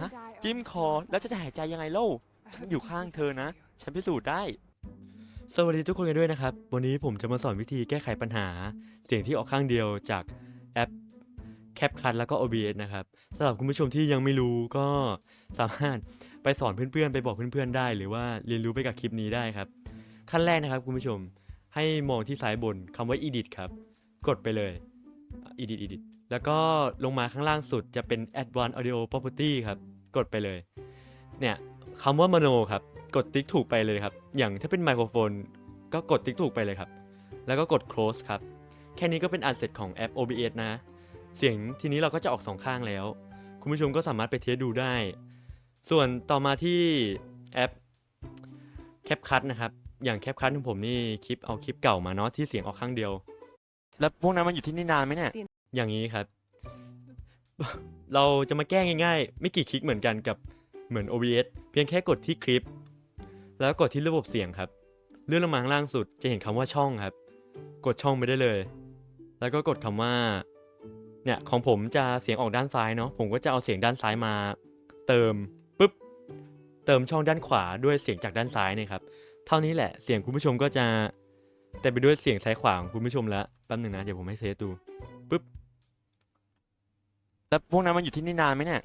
ฮะจิ้มคอแล้วจะหายใจยังไงเล่าฉันอยู่ข้างเธอนะ ฉันพิสูจน์ได้ สวัสดีทุกคนกันด้วยนะครับ วันนี้ผมจะมาสอนวิธีแก้ไขปัญหา เสียงที่ออกข้างเดียวจากแอป CapCut แล้วก็ OBS นะครับสำหรับคุณผู้ชมที่ยังไม่รู้ก็สามารถไปสอนเพื่อนๆ ไปบอกเพื่อนๆได้ หรือว่าเรียนรู้ไปกับคลิปนี้ได้ครับ ขั้นแรกนะครับคุณผู้ชมให้มองที่ซ้ายบนคำว่า edit ครับ กดไปเลยอะ edit edit แล้วก็ลงมาข้างล่างสุดจะเป็น advanced audio property ครับ กดไปเลย เนี่ยคำว่า mono ครับ กดติ๊กถูกไปเลยครับ อย่างถ้าเป็นไมโครโฟน ก็กดติ๊กถูกไปเลยครับ แล้วก็กด close ครับ แค่นี้ก็เป็นอันเสร็จของแอป OBS นะ เสียงทีนี้เราก็จะออกสองข้างแล้ว คุณผู้ชมก็สามารถไปเทสดูได้ ส่วนต่อมาที่แอป CapCut นะครับ อย่าง CapCut ของผมนี่คลิปเอาคลิปเก่ามาเนาะที่เสียงออกข้างเดียว แล้วพวกนั้นมันอยู่ที่นี่นานไหมเนี่ย อย่างนี้ครับ เราจะมาแก้ง่ายๆ ไม่กี่คลิกเหมือนกันกับเหมือน OBS เพียงแค่กดที่คลิป แล้วกดที่ระบบเสียงครับ เลื่อนลงมาข้างล่างสุดจะเห็นคำว่าช่องครับ กดช่องไปได้เลย แล้วก็กดคำว่า เนี่ยของผมจะเสียงออกด้านซ้ายเนาะ ผมก็จะเอาเสียงด้านซ้ายมา เติมปุ๊บ เติมช่องด้านขวาด้วยเสียงจากด้านซ้ายเนี่ยครับ เท่านี้แหละ เสียงคุณผู้ชมก็จะ เต็มไปด้วยเสียงซ้ายขวาของคุณผู้ชมแล้วแป๊บหนึ่งนะ เดี๋ยวผมให้เทสดูปุ๊บแล้วพวกนั้นมันอยู่ที่นี่นานไหมเนี่ย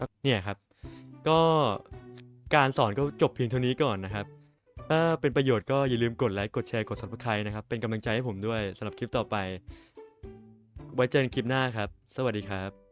ก็เนี่ยครับ ก็การสอนก็จบเพียงเท่านี้ก่อนนะครับ ถ้าเป็นประโยชน์ก็อย่าลืมกดไลค์กดแชร์กด subscribe นะครับ เป็นกำลังใจให้ผมด้วยสำหรับคลิปต่อไป ไว้เจอกันคลิปหน้าครับ สวัสดีครับ